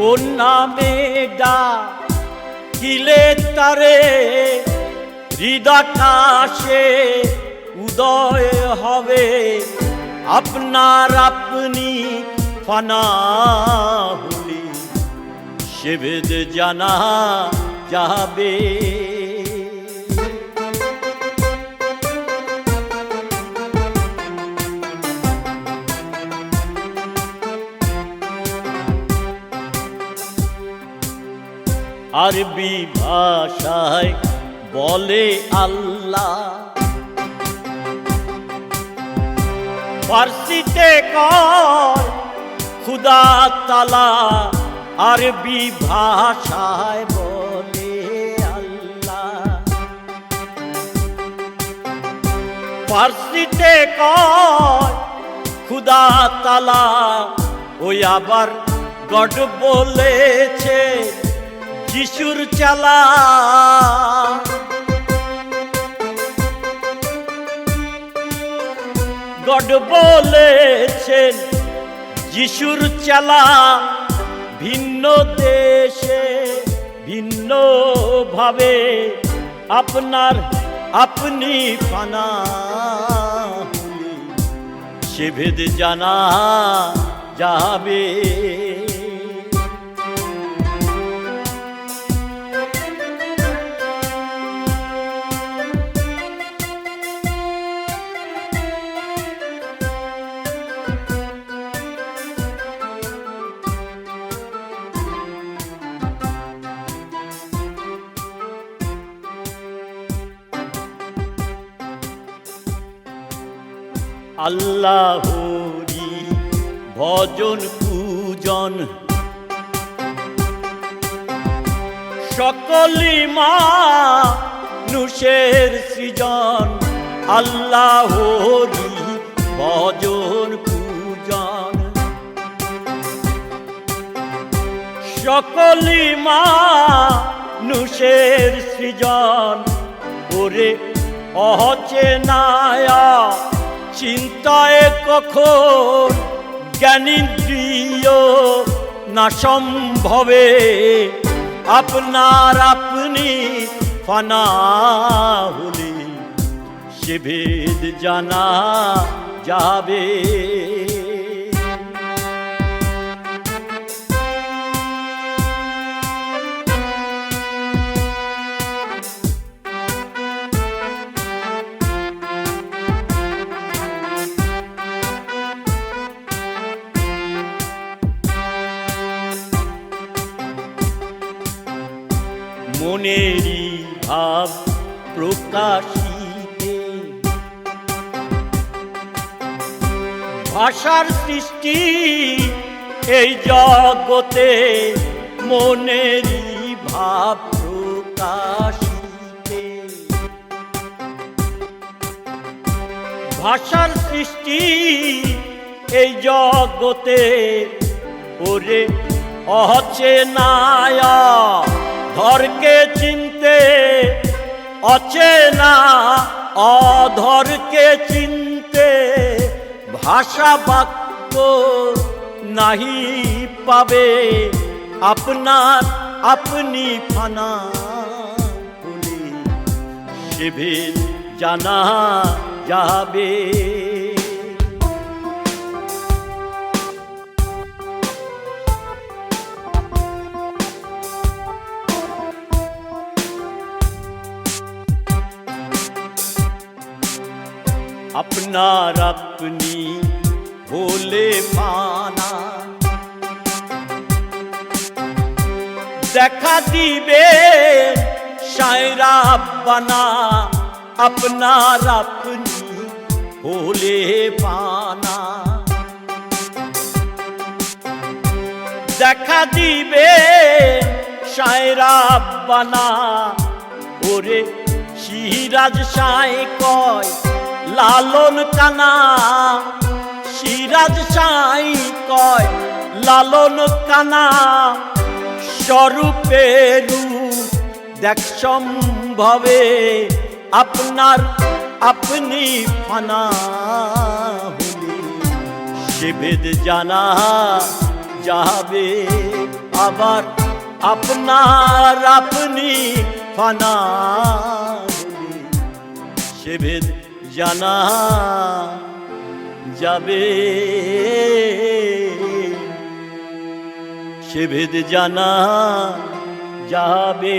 কোন নামে ডা কিলে তারে? হৃদাকাশে উদয় হবে। আপনার আপনি ফানা হলি, সে জানা যাবে। আরবি ভাষায় বলে আল্লাহ। ফার্সিতে কর, খুদা তালা আরবি ভাষায় বলে আল্লাহ। ফার্সিতে কর, খুদা তালা, ওই আবার গড বলেছে। যিশুর চালা। গড বলেছেন, যিশুর চালা ভিন্ন দেশে, ভিন্ন ভাবে আপনার আপনি হলে সে ভেদ জানা যাবে। আল্লাহরি ভজন পূজন। সকলি মা নুষের সৃজন আল্লাহরি ভজন পূজন। সকলি মা নুষের সৃজন, ওরে অচেনায়া চিন্তায় কখন জ্ঞানীন্দ্রিয় না সম্ভবে? আপনার আপনি ফানা হলে সে ভেদ জানা যাবে। মনেরই ভাব প্রকাশিতে। ভাষার সৃষ্টি এই জগতে মনেরই ভাব প্রকাশিতে। ভাষার সৃষ্টি এই জগতে ওরে অচেনায়া ধরকে চিনতে অচেনা, অধরকে চিনতে ভাষা বাক্য নাহি পাবে। আপনার আপনি ফানা সে ভেদ জানা যাবে। আপনার আপনি হলে মানা দেখা দিবে সায়রা বানা আপনার আপনি হলে পানা দেখা দিবে সায়রা বানা ওরে সিরাজ সাই কয় লালন কানা সিরাজ সাই কয় লালন কানা স্বরূপে রূপ দেখ সম্ভবে আপনার, আপনি ফানা ভেদ জানা যাবে আবার আপনার, আপনি ফানা হলে জানা যাবে। সে ভেদ জানা যাবে।